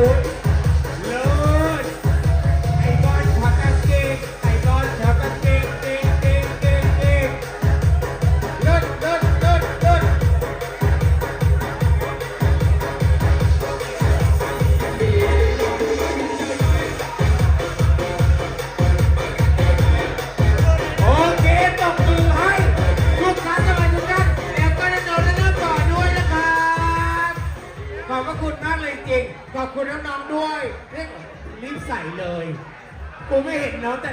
네. ขอบคุณมากเลยจริง ขอบคุณน้องๆด้วยเรียรีบใส่เลย กูไม่เห็นน้องแต่